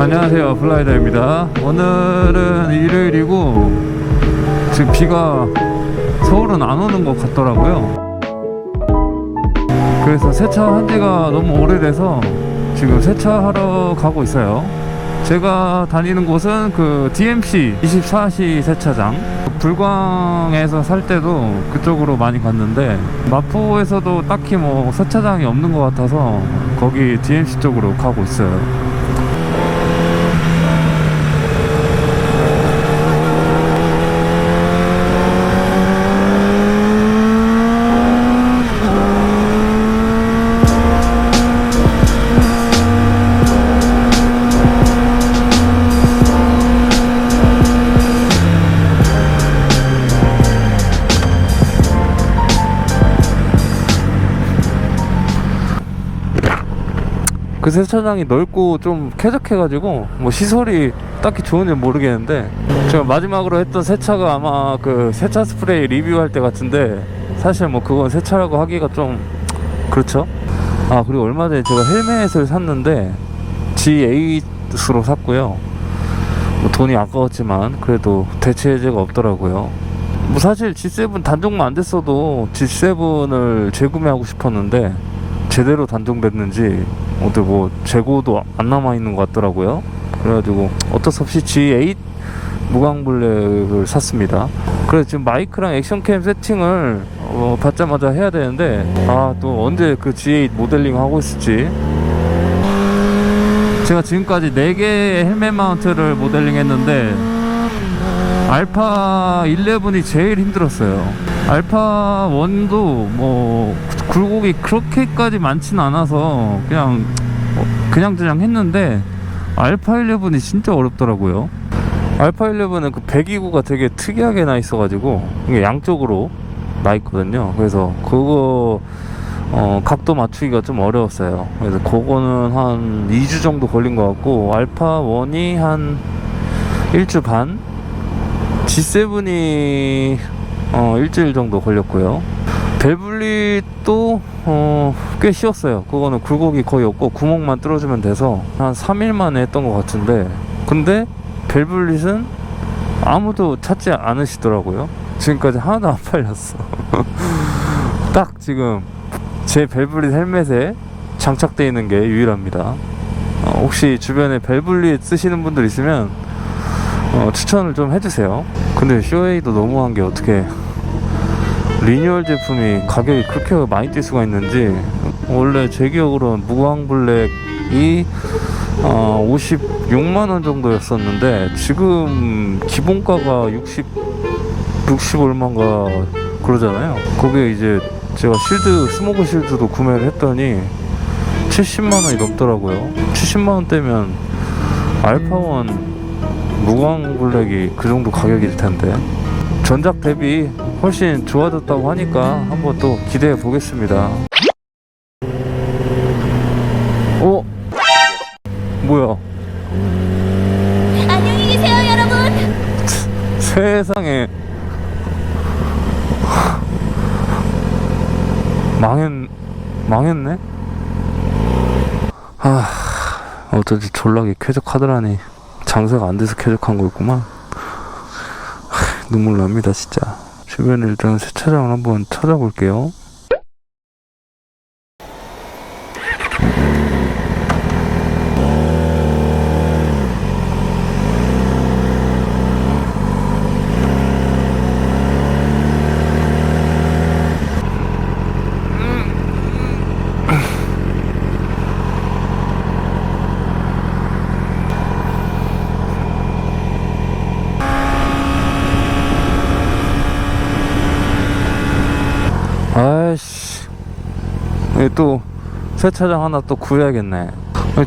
안녕하세요. 블라이더입니다. 오늘은 일요일이고 지금 비가 서울은 안 오는 것 같더라고요. 그래서 세차한 지가 너무 오래돼서 지금 세차하러 가고 있어요. 제가 다니는 곳은 그 DMC 24시 세차장. 불광에서 살 때도 그쪽으로 많이 갔는데 마포에서도 딱히 뭐 세차장이 없는 것 같아서 거기 DMC 쪽으로 가고 있어요 그 세차장이 넓고 좀 쾌적해가지고 뭐 시설이 딱히 좋은지 모르겠는데 제가 마지막으로 했던 세차가 아마 그 세차 스프레이 리뷰할 때 같은데 사실 뭐 그건 세차라고 하기가 좀 그렇죠? 아 그리고 얼마 전에 제가 헬멧을 샀는데 G8으로 샀고요. 뭐 돈이 아까웠지만 그래도 대체 해제가 없더라고요. 뭐 사실 G7 단종만 안 됐어도 G7을 재구매하고 싶었는데 제대로 단종됐는지 어디 뭐 재고도 안 남아 있는 것 같더라고요. 그래가지고 어쩔 수 없이 G8 무광블랙을 샀습니다. 그래서 지금 마이크랑 액션캠 세팅을 어, 받자마자 해야 되는데 아 또 언제 그 G8 모델링 하고 있을지 제가 지금까지 4개의 헬멧 마운트를 모델링 했는데 알파 11이 제일 힘들었어요. 알파 1도 뭐 굴곡이 그렇게까지 많지는 않아서 그냥 어, 그냥 저냥 했는데 알파 11이 진짜 어렵더라고요. 알파 11은 그 배기구가 되게 특이하게 나 있어가지고 이게 양쪽으로 나 있거든요. 그래서 그거 어, 각도 맞추기가 좀 어려웠어요. 그래서 그거는 한 2주 정도 걸린 것 같고 알파 1이 한 1주 반 G7이 어, 일주일 정도 걸렸고요. 벨블릿도 어, 꽤 쉬웠어요. 그거는 굴곡이 거의 없고 구멍만 뚫어주면 돼서 한 3일 만에 했던 것 같은데 근데 벨블릿은 아무도 찾지 않으시더라고요. 지금까지 하나도 안 팔렸어. 딱 지금 제 벨블릿 헬멧에 장착되어 있는 게 유일합니다. 어, 혹시 주변에 벨블릿 쓰시는 분들 있으면 어, 추천을 좀 해주세요. 근데 쇼웨이도 너무한 게 어떻게 리뉴얼 제품이 가격이 그렇게 많이 뛸 수가 있는지 원래 제 기억으로는 무광 블랙이 어, 56만 원 정도였었는데 지금 기본가가 60 60 얼마인가 그러잖아요. 거기에 이제 제가 실드 스모그 실드도 구매를 했더니 70만 원이 넘더라고요. 70만 원대면 알파원 무광 블랙이 그 정도 가격일 텐데 전작 대비 훨씬 좋아졌다고 하니까 한번 또 기대해 보겠습니다. 어? 뭐야? 안녕히 계세요, 여러분. 세상에 망했 망했네. 아 어쩐지 졸라게 쾌적하더라니 장사가 안 돼서 쾌적한 거였구만. 하, 눈물 납니다 진짜. 주변에 일단 세차장을 한번 찾아볼게요. 아이씨 여기 또 세차장 하나 또 구해야겠네.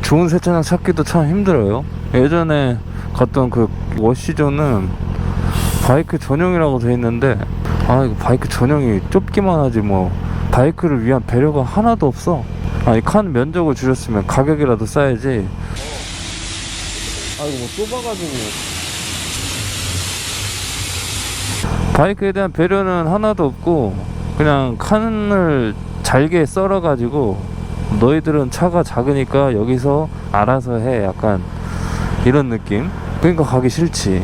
좋은 세차장 찾기도 참 힘들어요. 예전에 갔던 그 워시존은 바이크 전용이라고 돼 있는데 아 이거 바이크 전용이 좁기만 하지 뭐. 바이크를 위한 배려가 하나도 없어. 아니 칸 면적을 줄였으면 가격이라도 싸야지. 아 이거 뭐 좁아가지고. 바이크에 대한 배려는 하나도 없고 그냥 칸을 잘게 썰어가지고 너희들은 차가 작으니까 여기서 알아서 해 약간 이런 느낌 그러니까 가기 싫지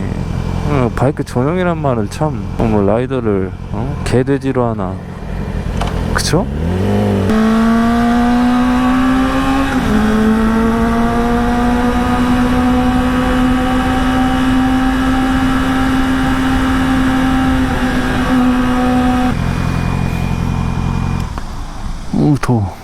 어, 바이크 전용이란 말을 참 어, 뭐 라이더를 어? 개돼지로 하나 그쵸? 우 더워